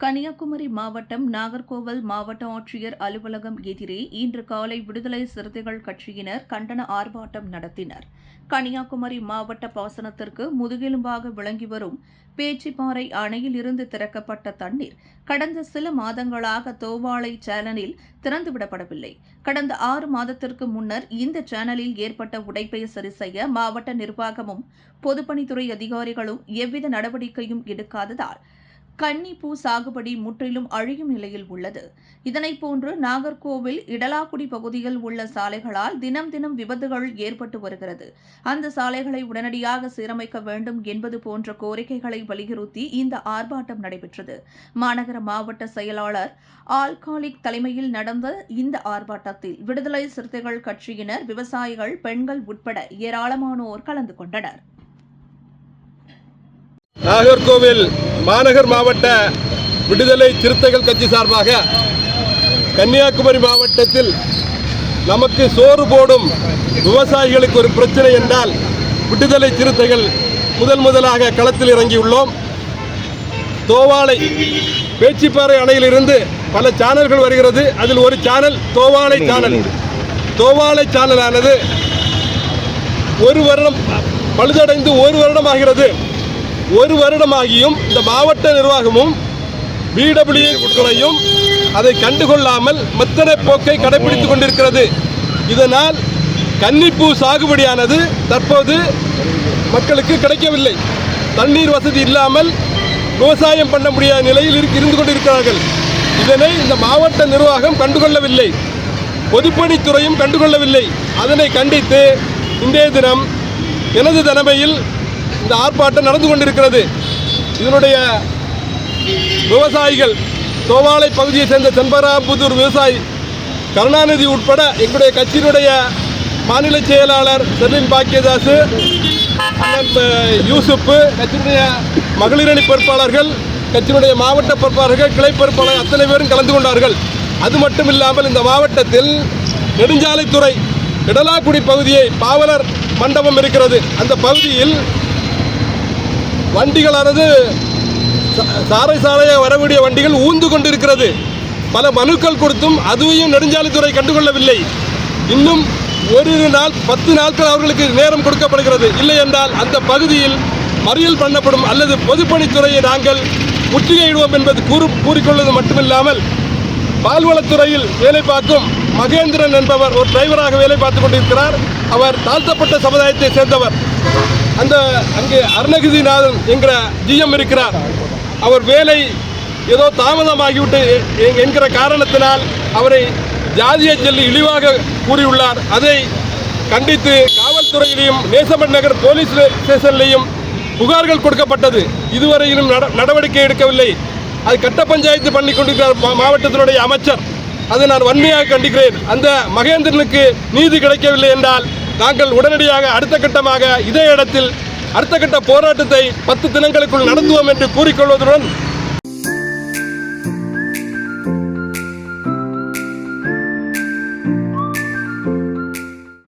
கன்னியாகுமரி மாவட்டம் நாகர்கோவில் மாவட்ட ஆட்சியர் அலுவலகம் எதிரே இன்று காலை விடுதலை சிறுத்தைகள் கட்சியினர் கண்டன ஆர்ப்பாட்டம் நடத்தினர். கன்னியாகுமரி மாவட்ட பாசனத்திற்கு முதுகெலும்பாக விளங்கி வரும் பேச்சிப்பாறை அணையில் இருந்து திறக்கப்பட்ட தண்ணீர் கடந்த சில மாதங்களாக தோவாளை சேனலில் திறந்துவிடப்படவில்லை கடந்த ஆறு மாதத்திற்கு முன்னர் இந்த சேனலில் ஏற்பட்ட உடைப்பை சரி செய்ய மாவட்ட நிர்வாகமும் பொதுப்பணித்துறை அதிகாரிகளும் எவ்வித நடவடிக்கையும் எடுக்காததால் கன்னிப்பூ சாகுபடி முற்றிலும் அழியும் நிலையில் உள்ளது. இதனைப் போன்று நாகர்கோவில் இடலாக்குடி பகுதியில் உள்ள சாலைகளால் தினம் தினம் விபத்துகள் ஏற்பட்டு வருகிறது. அந்த சாலைகளை உடனடியாக சீரமைக்க வேண்டும் என்பது போன்ற கோரிக்கைகளை வலியுறுத்தி இந்த ஆர்ப்பாட்டம் நடைபெற்றது. மாநகர மாவட்ட செயலாளர் ஆல்காலிக் தலைமையில் நடந்த இந்த ஆர்ப்பாட்டத்தில் விடுதலை சிறுத்தைகள் கட்சியினர் விவசாயிகள் பெண்கள் உட்பட ஏராளமானோர் கலந்து கொண்டனர். நாகர்கோவில் மாநகர் மாவட்ட விடுதலை சிறுத்தைகள் கட்சி சார்பாக கன்னியாகுமரி மாவட்டத்தில் நமக்கு சோறு போடும் விவசாயிகளுக்கு ஒரு பிரச்சனை என்றால் விடுதலை சிறுத்தைகள் முதல் முதலாக களத்தில் இறங்கியுள்ளோம். தோவாளை பேச்சிப்பாறை அணையிலிருந்து பல சேனல்கள் வருகிறது. அதில் ஒரு சேனல் தோவாளை சேனல். தோவாளை சேனலானது ஒரு வருடம் பழுதடைந்து ஒரு வருடம் ஆகிறது. ஒரு வருடமாகியும் இந்த மாவட்ட நிர்வாகமும் பிடபிள்யூ துறையும் அதை கண்டுகொள்ளாமல் மெத்தனை போக்கை கடைபிடித்துக் கொண்டிருக்கிறது. இதனால் கன்னிப்பூ சாகுபடியானது தற்போது மக்களுக்கு கிடைக்கவில்லை. தண்ணீர் வசதி இல்லாமல் விவசாயம் பண்ண முடியாத நிலையில் இருந்து கொண்டிருக்கிறார்கள். இதனை இந்த மாவட்ட நிர்வாகம் கண்டுகொள்ளவில்லை. பொதுப்பணித்துறையும் கண்டுகொள்ளவில்லை. அதனை கண்டித்து இன்றைய தினம் எனது தலைமையில் இந்த ஆர்ப்பாட்டம் நடந்து கொண்டிருக்கிறது. இதனுடைய விவசாயிகள் தோவாலை பகுதியை சேர்ந்த செம்பராபுதூர் விவசாயி கருணாநிதி உட்பட எங்களுடைய கட்சியினுடைய மாநில செயலாளர் செர்லின் பாக்கியதாசு யூசுப்பு கட்சியினுடைய மகளிரணி பொறுப்பாளர்கள் கட்சியினுடைய மாவட்ட பொறுப்பாளர்கள் கிளை பொறுப்பாளர் அத்தனை பேரும் கலந்து கொண்டார்கள். அது மட்டும் இல்லாமல் இந்த மாவட்டத்தில் நெடுஞ்சாலைத்துறை இடலாக்குடி பகுதியை பாவலர் மண்டபம் இருக்கிறது. அந்த பகுதியில் வண்டிகளானது சா- சாலை சாலையாக வரக்கூடிய வண்டிகள் ஊந்து கொண்டிருக்கிறது. பல மனுக்கள் கொடுத்தும் அதுவையும் நெடுஞ்சாலைத்துறை கண்டுகொள்ளவில்லை. இன்னும் ஓரிரு நாள் பத்து நாட்கள் அவர்களுக்கு நேரம் கொடுக்கப்படுகிறது. இல்லை என்றால் அந்த பகுதியில் மறியல் பண்ணப்படும் அல்லது பொதுப்பணித்துறையை நாங்கள் முற்றுகையிடுவோம் என்பது கூறு கூறிக்கொள்வது மட்டுமில்லாமல் பால்வளத்துறையில் வேலை பார்க்கும் மகேந்திரன் என்பவர் ஒரு டிரைவராக வேலை பார்த்து கொண்டிருக்கிறார். அவர் தாழ்த்தப்பட்ட சமுதாயத்தை சேர்ந்தவர். அந்த அங்கே அருணகிரிநாதன் என்கிற ஜிஎம் இருக்கிறார். அவர் வேலை ஏதோ தாமதமாகிவிட்டு என்கிற காரணத்தினால் அவரை ஜாதிய சொல்லி இழிவாக கூறியுள்ளார். அதை கண்டித்து காவல்துறையிலையும் நேசமன் நகர் போலீஸ் ஸ்டேஷன்லையும் புகார்கள் கொடுக்கப்பட்டது. இதுவரையிலும் நட- நடவடிக்கை எடுக்கவில்லை. அது கட்ட பஞ்சாயத்து பண்ணி கொண்டிருக்கிறார் மாவட்டத்தினுடைய அமைச்சர். அதை நான் வன்மையாக கண்டிக்கிறேன். அந்த மகேந்திரனுக்கு நீதி கிடைக்கவில்லை என்றால் நாங்கள் உடனடியாக அடுத்த கட்டமாக இதே இடத்தில் அடுத்த கட்ட போராட்டத்தை பத்து தினங்களுக்குள் நடத்துவோம் என்று கூறிக்கொள்வதுடன்